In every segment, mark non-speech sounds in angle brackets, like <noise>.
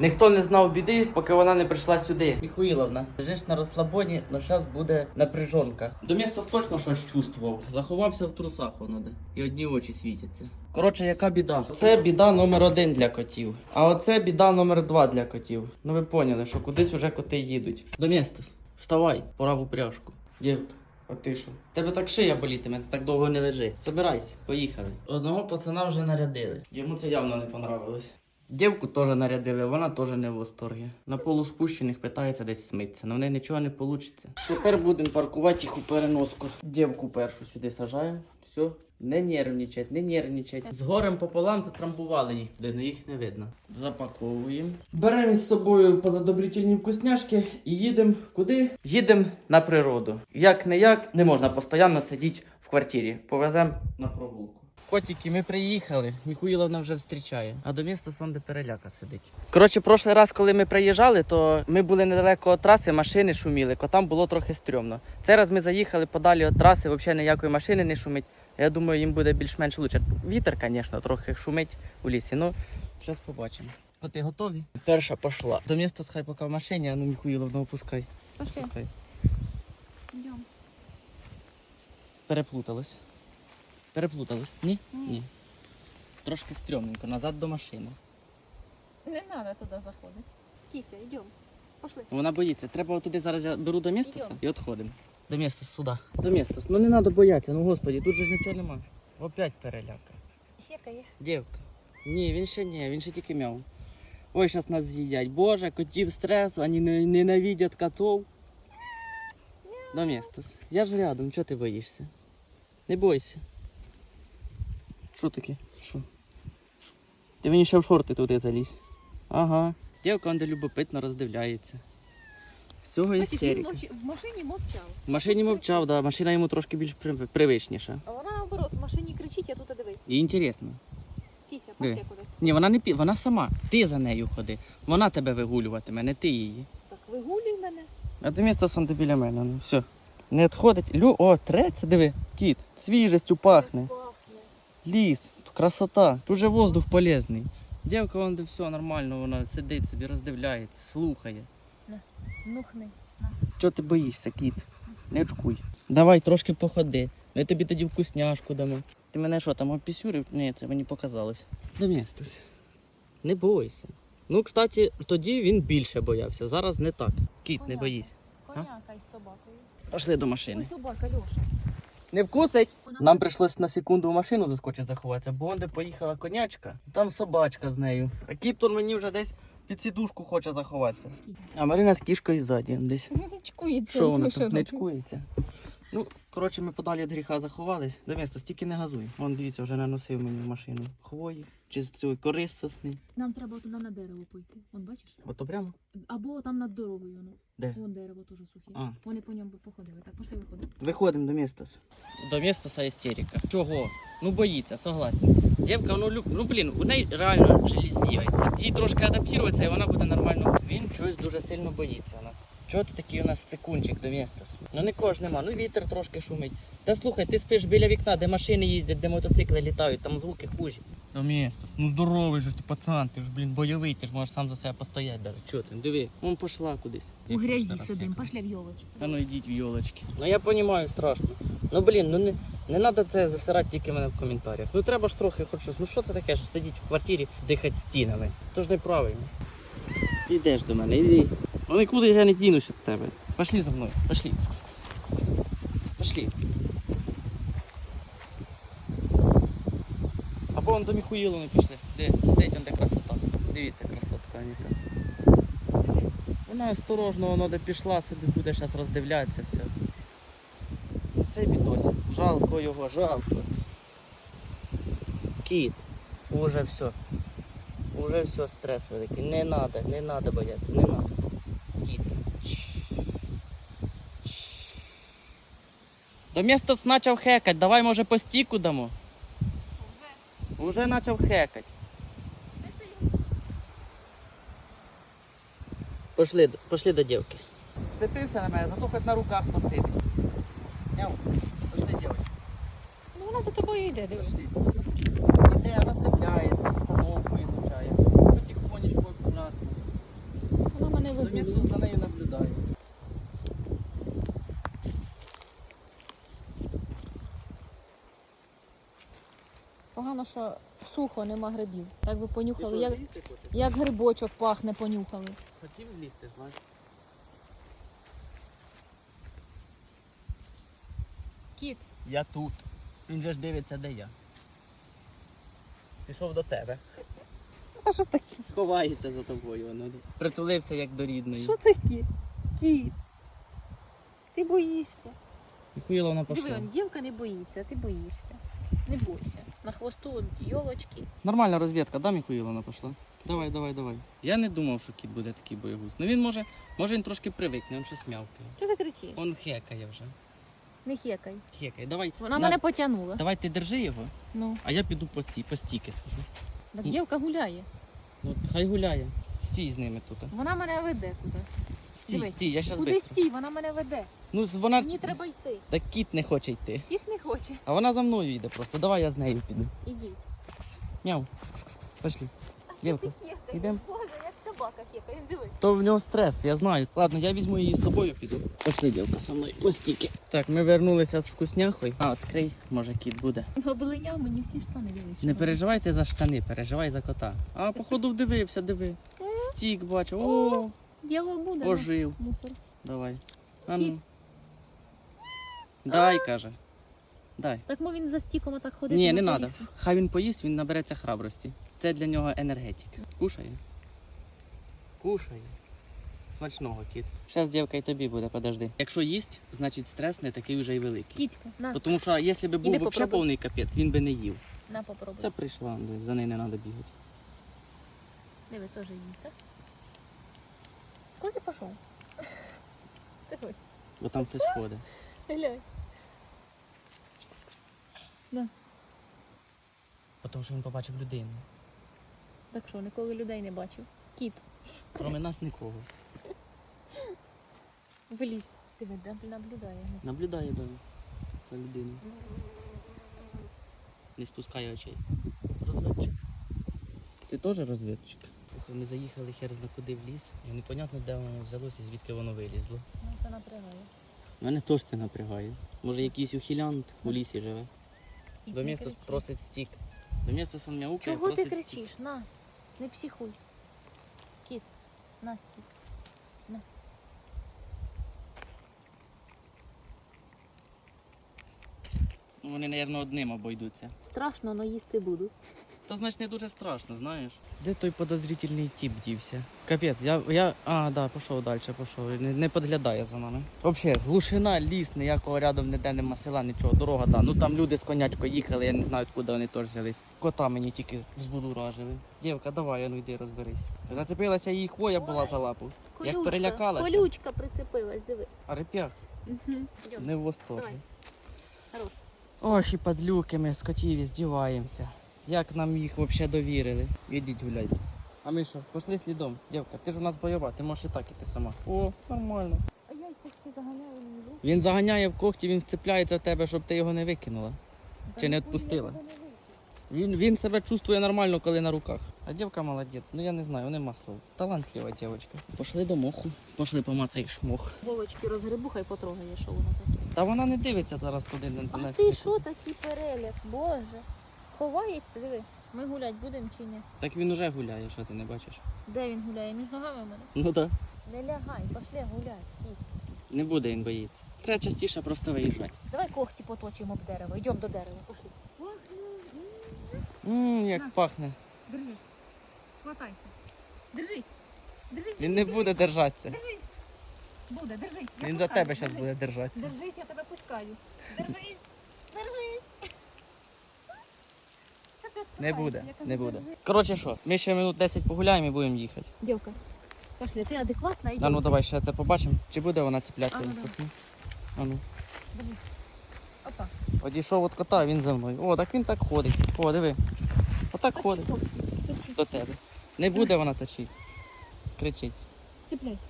Ніхто не знав біди, поки вона не прийшла сюди. Міхуїловна, лежиш на розслабоні, але зараз буде напряжонка. До міста точно щось чувствував. Заховався в трусах воно. І одні очі світяться. Коротше, яка біда? Це біда номер один для котів. А оце біда номер два для котів. Ну ви поняли, що кудись уже коти їдуть. До міста. Вставай, пора в упряжку. Дівка. А ти що? Тебе так шия болітиме, ти так довго не лежи. Собирайся, поїхали. Одного пацана вже нарядили. Йому це явно не понравилось. Дівку теж нарядили, вона теж не в восторгі. На полуспущених питається десь смитися, але в неї нічого не вийде. Тепер будемо паркувати їх у переноску. Дівку першу сюди сажаємо. Все. Не нервничать, не нервничать. З горем пополам затрамбували їх туди, але їх не видно. Запаковуємо. Беремо з собою позадобрительні вкусняшки і їдемо куди? Їдемо на природу. Як не як, не можна постійно сидіти в квартирі. Повеземо на прогулку. Котики, ми приїхали. Міхуїловна вже зустрічає. А до міста сонде переляка сидить. Коротше, прошлий раз, коли ми приїжджали, то ми були недалеко від траси, машини шуміли, котам було трохи стрьомно. Цей раз ми заїхали подалі від траси, взагалі ніякої машини не шумить. Я думаю, їм буде більш-менш лучше. Вітер, звісно, трохи шумить у лісі. Ну, зараз побачимо. Коти готові? Перша пішла. До міста схай поки в машині, а ну Міхуїловна, опускай. Пошли. Опускай. Идем. Переплуталось. Переплуталось. Ні? Ні. Ні. Трошки стрьомненько, назад до машини. Не надо туда заходить. Кися, идем. Пошли. Вона боїться. Треба туди зараз я беру до міста і відходимо. До міста сюди. До міста. Ну не треба боятися, ну господі, тут же ж нічого нема. Опять переляка. Щекає. Дівка. Ні, він ще ні, він ще тільки мяв. Ой, зараз нас з'їдять. Боже, котів стрес, вони не- ненавидять котов. До міста. Я ж рядом, чого ти боїшся? Не бойся. Що таке? Що? Ти мені ще в шорти туди залізь. Ага. Дівка де любопитно роздивляється. В цього істерика. в машині мовчав. В машині мовчав, да, машина йому трошки більш при- привичніша. А вона наоборот, в машині кричить, а тут диви. І інтересно. Кися, Диви. пошли кудись. Ні, вона не пі... вона сама. Ти за нею ходи. Вона тебе вигулюватиме, не ти її. Так вигулюй мене. А ти місто сон біля мене. Ну все. Не відходить. Лю, о, треться, диви. Кіт. Свіжістю пахне. Пахне. Ліс. Красота. Тут же воздух полезний. Дівка, вон де все нормально, вона сидить собі, роздивляється, слухає. Нухни. Чого ти боїшся, кіт? Не очкуй. Давай трошки походи. Ми тобі тоді вкусняшку дамо. Ти мене що там опісюрив? Ні, це мені показалось. Домістись. Не бойся. Ну, кстати, тоді він більше боявся. Зараз не так. Кіт, не боїсь. Коняка із собакою. Пошли до машини. Ой, собака, Льоша. Не вкусить? Нам прийшлось на секунду в машину заскочити заховатися, бо вон де поїхала конячка, там собачка з нею. А кіптон мені вже десь під сідушку хоче заховатися. А Марина з кішкою ззаді десь. Чкується. Що вона тут не чкується? Ну, коротше, ми подалі від гріха заховались. До міста стільки не газуй. Вон, дивіться, вже наносив мені в машину хвої. Чи з цього корис сосни. Нам треба туди на дерево пойти. Вон бачиш? Ото прямо? Або там над дорогою воно. Де? Вон дерево теж сухе. А. Вони по ньому би походили. Так, пошли виходимо. Виходимо до міста. До міста істерика. Чого? Ну боїться, согласен. Дівка, ну люб... ну блін, у неї реально желізні яйця. Їй трошки адаптуватися і вона буде нормально. Він чогось дуже сильно боїться нас. Чого ти такий у нас цикунчик до міста? Ну не кож нема, ну вітер трошки шумить. Та слухай, ти спиш біля вікна, де машини їздять, де мотоцикли літають, там звуки хужі. До міста. Ну здоровий же ти пацан, ти ж блін бойовий, ти ж можеш сам за себе постояти даже. Чого ти? Диви, вон пішла кудись. У грязі сидим, пошли в йолочку. Та ну йдіть в йолочки. Ну я розумію, страшно. Ну блін, ну не, не треба це засирати тільки мене в коментарях. Ну треба ж трохи хоч щось. Ну що це таке, що сидіть в квартирі, дихати стінами. То ж неправильно. Ти йдеш до мене, йди. Ну нікуди я не дінуся від тебе. Пошли за мною, пошли. Пошли. Або он до Міхуїловни пішли. Де сидить, он де красота. Дивіться, красотка яка. Вона осторожно, воно де пішла, собі буде зараз роздивлятися все. Цей бідосик. Жалко його, жалко. Кіт. Уже все. Уже все, стрес великий. Не надо, не надо боятися, не надо. Кіт. До міста почав хекать, давай може по стіку дамо. Уже почав хекать. Пошли, до- пошли до дівки. Вцепився на мене, зато хоч на руках посидить. Няу, пошли, дівчинка. Ну вона за тобою йде, дивись. Іде, роздивляється, обстановку ізучає. Потихонечку акуратно. ви До міста за нею наблюдаю. Погано, що сухо, нема грибів. Так би понюхали, як, злізти як грибочок пахне, понюхали. Хотів злізти, злазь. Кіт, Я тут. Він же ж дивиться, де я. Пішов до тебе. а що таке? Ховається за тобою. воно. Притулився як до рідної. Що таке? Кіт. Ти боїшся. Михайло вона Диви, он, дівка не боїться, а ти боїшся. Не бойся. На хвосту йолочки. Нормальна розвідка, да, Михайловна пішла? Давай, давай, давай. Я не думав, що кіт буде такий боягуз. Ну він може, може він трошки привикне, він щось м'явкає. Що ти кричиш? Он хекає вже. Не хекай. Хекає. Давай. Вона на- мене потягнула. Давай ти держи його, Ну, а я піду по стій, по стіки схожу. так Ну. дівка гуляє. Ну, от хай гуляє. Стій з ними тут. Вона мене веде кудись. Стій, Дивись, стій, я щас Куди быстро. стій? Вона мене веде. Ну, з- вона. Мені треба йти. Так кіт не хоче йти. Кіт не хоче. А вона за мною йде просто. Давай я з нею піду. Ідіть. Мяу. Пошли. Дівка, Хекає. йдем. Боже, як собака хекає. Диви. То в нього стрес, я знаю. Ладно, я візьму її з собою піду. Пошли, дівка, со мною. По стіки. Так, ми вернулися з вкусняхою. А, відкрий, може кіт буде. Облиняв мені всі штани дивись. Не переживайте за штани, переживай за кота. А походу вдивився, диви. Стік бачу. О, Діло буде. ну, ожив. Мусор. Давай. А ну. Дай, каже. Дай. Так ми він за стіком отак ходить. Ні, не треба. Хай він поїсть, він набереться храбрості. Це для нього енергетик. Кушає. Кушає. Смачного кіт. Зараз дівка і тобі буде, подожди. Якщо їсть, значить стрес не такий вже й великий. Кітька, на. Тому що якщо б був Іди взагалі попробуй. повний капець, він би не їв. На попробуй. Це прийшла, десь, за нею не треба бігати. Диви, теж їсть, так? Куди ти пішов? Диви, Бо там хтось ходить. глянь. Тому що він побачив людину. Так що, ніколи людей не бачив. Кіт, Кроме нас нікого. виліз. Диви, даб- наблюдає. Наблюдає да, за людиною. Не спускає очей. Розведчик. Ти теж розведчик? Слухай, ми заїхали хер зна куди в ліс. І непонятно, де воно взялося і звідки воно вилізло. Ну, це напрягає. Мене теж це напрягає. Може якийсь ухилянт у лісі живе. До міста просить стік. До міста сон мяукає, Чого ти просить стік. кричиш? На, не психуй. Кіт, на стік. Ну, Вони, мабуть, одним обойдуться. Страшно, але їсти буду. Та значить не дуже страшно, знаєш. Де той подозрительний тип дівся? Капець, я. я... А, да, пішов далі, пішов. Не, не підглядає за нами. Взагалі, глушина, ліс, ніякого рядом ніде нема села, нічого, дорога, да. Ну там люди з конячкою їхали, я не знаю, откуда вони теж взялись. Кота мені тільки збудуражили. Дівка, давай, а ну йди розберись. Зацепилася її хвоя була за лапу. Як перелякалася. Колючка прицепилась, диви. А реп'ях Угу. не в восторгі. Давай. Хорош. Ох, і падлюки, ми з котів здіваємося. Як нам їх взагалі довірили? Ідіть гуляйте. А ми що, пішли слідом. Дівка, ти ж у нас бойова, ти можеш і так іти сама. О, нормально. А я й когті заганяю мені в руки. Він заганяє в когті, він вцепляється в тебе, щоб ти його не викинула. Чи не відпустила? Він, він себе чувствує нормально, коли на руках. А дівка молодець, ну я не знаю, нема слов. Талантлива дівчинка. Пішли до моху. Пішли помацаєш мох. Волочки розгребу, хай потрогає, що воно таке. Та вона не дивиться зараз туди на А на- ти що такий переляк? Боже. Ховається, диви. Ми гулять будемо чи ні? Так він уже гуляє, що ти не бачиш. Де він гуляє? Між ногами в мене? Ну так. Не лягай, пошли гуляй. Не буде він боїться. Треба частіше просто виїжджати. Давай когті поточимо об дерево. Йдемо до дерева, пошли. Ммм, як На. пахне. Держи. Хватайся. Держись. Держись. Він не буде держатися. Держись. Буде, держись. Я Він за пускаю, тебе зараз держись. буде держатися. Держись, я тебе пускаю. Держись. Держись. Не буде, не буде. Коротше що, ми ще минут 10 погуляємо і будемо їхати. Дівка, пошли, ти адекватна і А ну давай ще це побачимо. Чи буде вона цеплятися? А ну, за давай. сосну? А ну. Опа. Одійшов від кота, він за мною. О, так він так ходить. О, диви. Отак ходить Точи. до тебе. Не буде вона точити. Кричить. Цепляйся.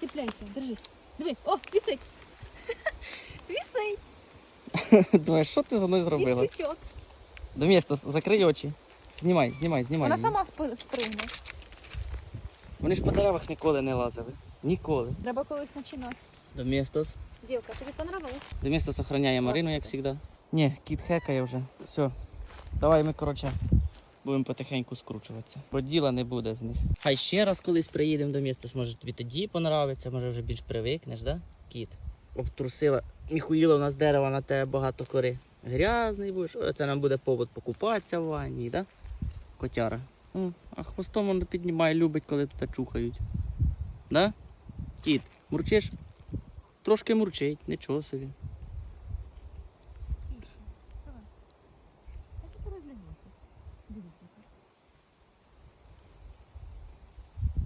Цепляйся, держись. Диви, о, висить. <laughs> Висить. <laughs> Думаєш, що ти за мною зробила? Вісючок. До міста, закрий очі. Знімай, знімай, знімай. Вона її. сама спи- спригне. Вони ж по деревах ніколи не лазили. Ніколи. Треба колись починати. Домістос. Дівка, тобі понравилось? Домістос охороняє Марину, як завжди. Ні, кіт хекає вже. Все. Давай ми, коротше, будемо потихеньку скручуватися. Бо діла не буде з них. Хай ще раз колись приїдемо до міста, може тобі тоді понравиться, може вже більш привикнеш, да? Кіт. Обтрусила. Міхуїла, у нас дерева на тебе багато кори. Грязний будеш. Це нам буде повод покупатися в ванні, да? Котяра. О, а хвостом воно піднімає, любить, коли тут чухають. Да? Кіт, мурчиш? Трошки мурчить, нічого собі.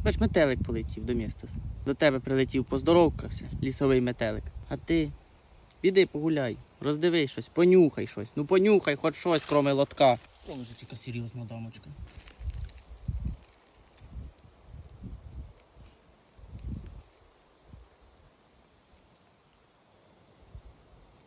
Бач, метелик полетів до міста. До тебе прилетів, поздоровкався, лісовий метелик. А ти піди погуляй, роздивись щось, понюхай щось. Ну понюхай хоч щось, кроме лотка. Яка серйозна дамочка.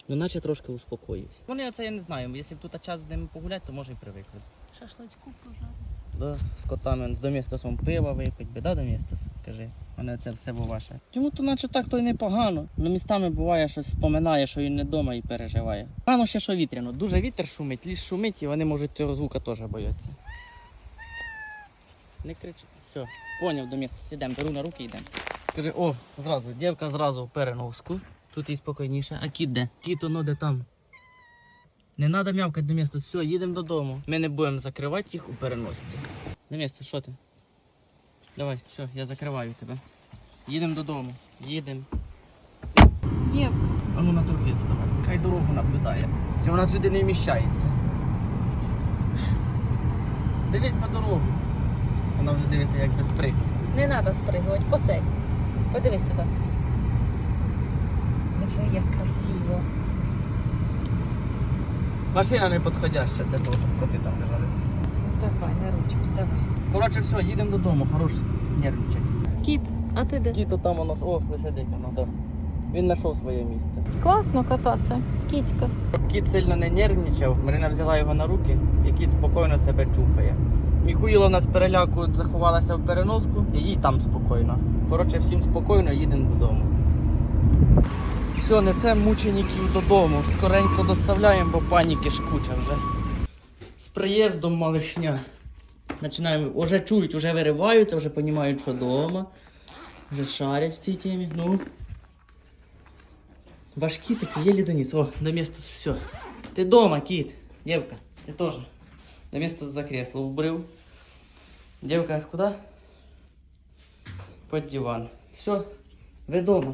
Ну, наче трошки успокоївся. Вони оце я не знаю. Якщо б тут час з ними погуляти, то може і привикли. Шашличку пожарити. Да, з котами з домістосом пива випить би, да, домістос? Кажи, мене це все було ваше. Йому то наче так то й непогано. Ну містами буває щось споминає, що він не вдома і переживає. Погано ще, що вітряно. Дуже вітер шумить, ліс шумить і вони можуть цього звука теж бояться. Не кричи. Все, поняв, домістос, ідемо, беру на руки йдемо. Скажи, о, зразу, дівка зразу в переноску. Тут і спокійніше. А кіт де? Кіт оно де там. Не треба м'явкати до міста. Все, їдемо додому. Ми не будемо закривати їх у переносці. На місце, що ти? Давай, все, я закриваю тебе. Їдемо додому. Їдемо. Дівка. А ну на турбіту давай. Хай дорогу наблюдає. Чи вона сюди не вміщається? Дивись на дорогу. Вона вже дивиться як без прикладу. Не треба спригувати, посидь. Подивись туди. Диви, як красиво. Машина не підходяща для того, щоб коти там лежали. Давай, на ручки, давай. Коротше, все, їдемо додому, хорош нервничай. Кіт, а ти де? Кіт там у нас, о, сидить воно, да. Він знайшов своє місце. Класно кататися. Кітька. Кіт сильно не нервничав, Марина взяла його на руки, і кіт спокійно себе чухає. Міхуїла нас з переляку заховалася в переноску, і їй там спокійно. Коротше, всім спокійно, їдемо додому. Все, несемо мучеників додому. Скоренько доставляємо, бо паніки ж куча вже. З приїздом малишня. Починаємо, вже чують, вже вириваються, вже розуміють, що вдома. Вже шарять в цій темі. Ну. Важкі такі, єлі доніс. О, до міста все. Ти дома, кіт. Дівка, ти теж. До міста за кресло вбрив. Дівка, куди? Під диван. Все, ви дома.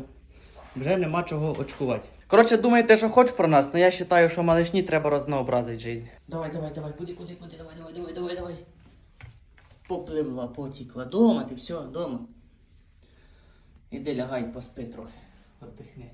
Вже нема чого очкувати. Коротше, думаєте, що хоч про нас, але я вважаю, що малишні треба разнообразити життя. Давай, давай, давай, куди, куди, куди, давай, давай, давай, давай, давай. Попливла, потікла. Дома ти, все, дома. Іди лягай, поспи трохи. Отдихни.